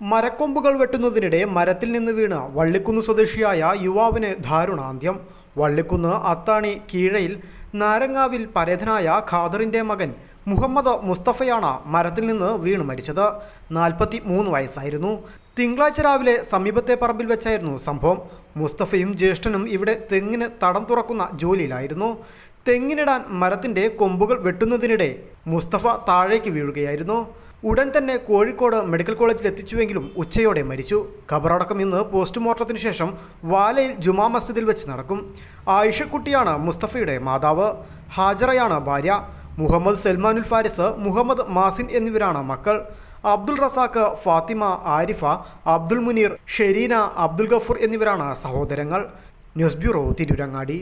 മരക്കൊമ്പുകൾ വെട്ടുന്നതിനിടെ മരത്തിൽ നിന്ന് വീണ് വള്ളിക്കുന്ന് സ്വദേശിയായ യുവാവിന് ദാരുണാന്ത്യം. വള്ളിക്കുന്ന് അത്താണി കീഴയിൽ നാരങ്ങാവിൽ പരേതനായ ഖാദറിന്റെ മകൻ മുഹമ്മദ് മുസ്തഫയാണ് മരത്തിൽ നിന്ന് വീണ് മരിച്ചത്. നാൽപ്പത്തി മൂന്ന് വയസ്സായിരുന്നു. തിങ്കളാഴ്ച രാവിലെ സമീപത്തെ പറമ്പിൽ വെച്ചായിരുന്നു സംഭവം. മുസ്തഫയും ജ്യേഷ്ഠനും ഇവിടെ തെങ്ങിന് തടം തുറക്കുന്ന ജോലിയിലായിരുന്നു. തെങ്ങിനിടാൻ മരത്തിന്റെ കൊമ്പുകൾ വെട്ടുന്നതിനിടെ മുസ്തഫ താഴേക്ക് വീഴുകയായിരുന്നു. ഉടൻ തന്നെ കോഴിക്കോട് മെഡിക്കൽ കോളേജിൽ എത്തിച്ചുവെങ്കിലും ഉച്ചയോടെ മരിച്ചു. ഖബറടക്കം ഇന്ന് പോസ്റ്റ്മോർട്ടത്തിന് ശേഷം വാലയിൽ ജുമാ മസ്ജിദിൽ വെച്ച് നടക്കും. ആയിഷക്കുട്ടിയാണ് മുസ്തഫയുടെ മാതാവ്. ഹാജറയാണ് ഭാര്യ. മുഹമ്മദ് സൽമാനുൽ ഫാരിസ് മുഹമ്മദ് മാസിൻ എന്നിവരാണ് മക്കൾ. അബ്ദുൾ റസാഖ് ഫാത്തിമ ആരിഫ അബ്ദുൾ മുനീർ ഷെരീന അബ്ദുൽ ഗഫൂർ എന്നിവരാണ് സഹോദരങ്ങൾ. News bureau Tirurangadi.